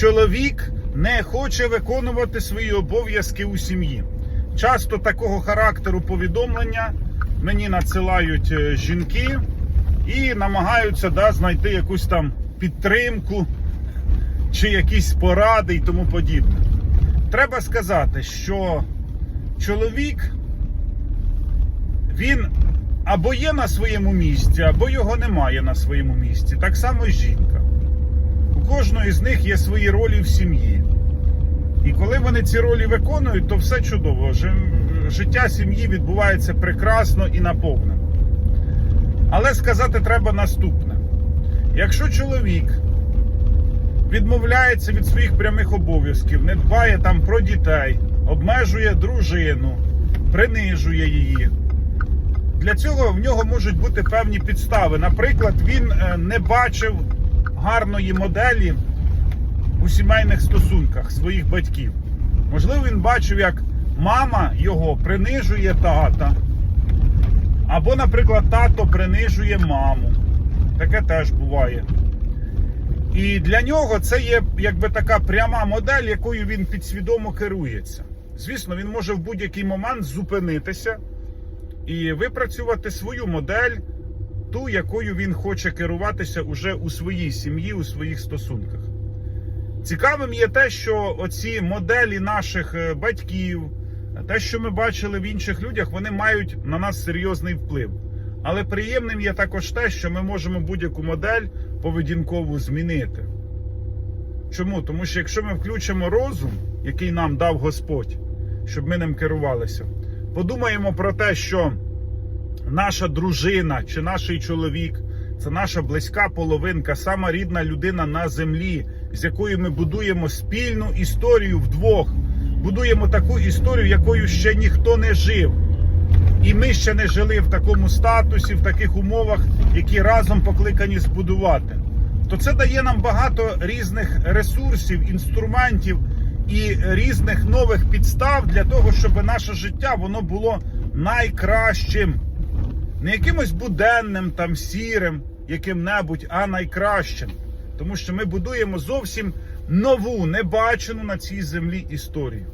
чоловік не хоче виконувати свої обов'язки у сім'ї. Часто такого характеру повідомлення мені надсилають е, жінки і намагаються да, знайти якусь там підтримку чи якісь поради і тому подібне. Треба сказати, що чоловік він або є на своєму місці, або його немає на своєму місці. Так само і жінка. Кожної з них є свої ролі в сім'ї. І коли вони ці ролі виконують, то все чудово. Життя сім'ї відбувається прекрасно і наповнено. Але сказати треба наступне: якщо чоловік відмовляється від своїх прямих обов'язків, не дбає там про дітей, обмежує дружину, принижує її. Для цього в нього можуть бути певні підстави. Наприклад, він е, не бачив гарної моделі у сімейних стосунках своїх батьків. Можливо, він бачив, як мама його принижує тата. Або, наприклад, тато принижує маму. Таке теж буває. І для нього це є якби така пряма модель, якою він підсвідомо керується. Звісно, він може в будь-який момент зупинитися і випрацювати свою модель, ту, якою він хоче керуватися уже у своїй сім'ї, у своїх стосунках. Цікавим є те, що оці моделі наших е, батьків, те, що ми бачили в інших людях, вони мають на нас серйозний вплив. Але приємним є також те, що ми можемо будь-яку модель поведінкову змінити. Чому? Тому що якщо ми включимо розум, який нам дав Господь, щоб ми ним керувалися, подумаємо про те, що наша дружина чи наш чоловік це наша близька половинка, сама рідна людина на землі, з якою ми будуємо спільну історію вдвох. Будуємо таку історію, якою ще ніхто не жив. І ми ще не жили в такому статусі, в таких умовах, які разом покликані збудувати. То це дає нам багато різних ресурсів, інструментів і різних нових підстав для того, щоб наше життя воно було найкращим. Не якимось буденним, там сірим, яким-небудь, а найкращим. Тому що ми будуємо зовсім нову, небачену на цій землі історію.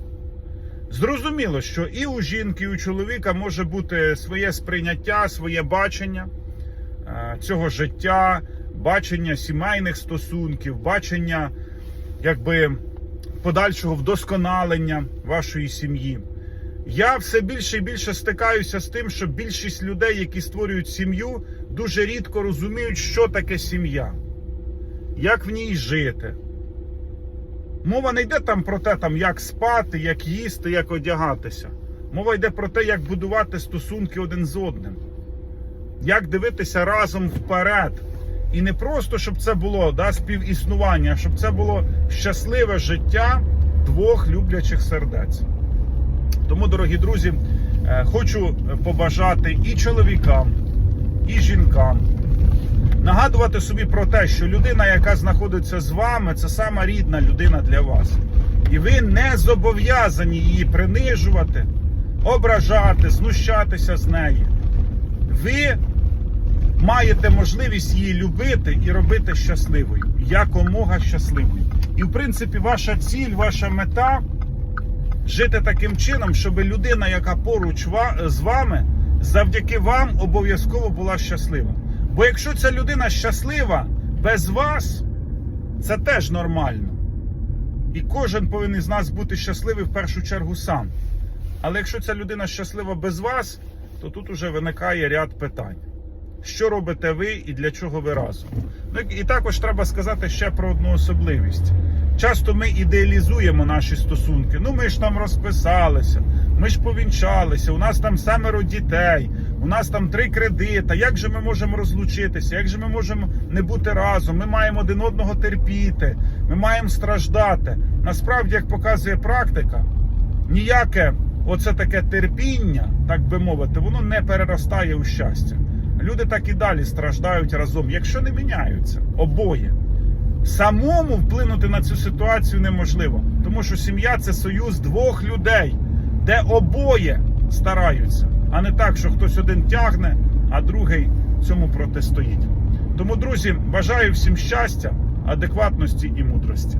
Зрозуміло, що і у жінки, і у чоловіка може бути своє сприйняття, своє бачення е, цього життя, бачення сімейних стосунків, бачення якби подальшого вдосконалення вашої сім'ї. Я все більше і більше стикаюся з тим, що більшість людей, які створюють сім'ю, дуже рідко розуміють, що таке сім'я, як в ній жити. Мова не йде там про те, там, як спати, як їсти, як одягатися. Мова йде про те, як будувати стосунки один з одним, як дивитися разом вперед. І не просто, щоб це було да, співіснування, а щоб це було щасливе життя двох люблячих сердець. Тому, дорогі друзі, е, хочу побажати і чоловікам, і жінкам нагадувати собі про те, що людина, яка знаходиться з вами, це сама рідна людина для вас. І ви не зобов'язані її принижувати, ображати, знущатися з неї. Ви маєте можливість її любити і робити щасливою, якомога щасливою. І, в принципі, ваша ціль, ваша мета жити таким чином, щоб людина, яка поруч з вами, завдяки вам обов'язково була щаслива. Бо якщо ця людина щаслива без вас, це теж нормально. І кожен повинен з нас бути щасливий в першу чергу сам. Але якщо ця людина щаслива без вас, то тут уже виникає ряд питань. Що робите ви і для чого ви разом? Ну і також треба сказати ще про одну особливість. Часто ми ідеалізуємо наші стосунки. Ну ми ж там розписалися, ми ж повінчалися, у нас там семеро дітей, у нас там три кредита. Як же ми можемо розлучитися? Як же ми можемо не бути разом? Ми маємо один одного терпіти, ми маємо страждати. Насправді, як показує практика, ніяке оце таке терпіння, так би мовити, воно не переростає у щастя. Люди так і далі страждають разом, якщо не міняються обоє. Самому вплинути на цю ситуацію неможливо, тому що сім'я це союз двох людей, де обоє стараються, а не так, що хтось один тягне, а другий цьому протистоїть. Тому, друзі, бажаю всім щастя, адекватності і мудрості.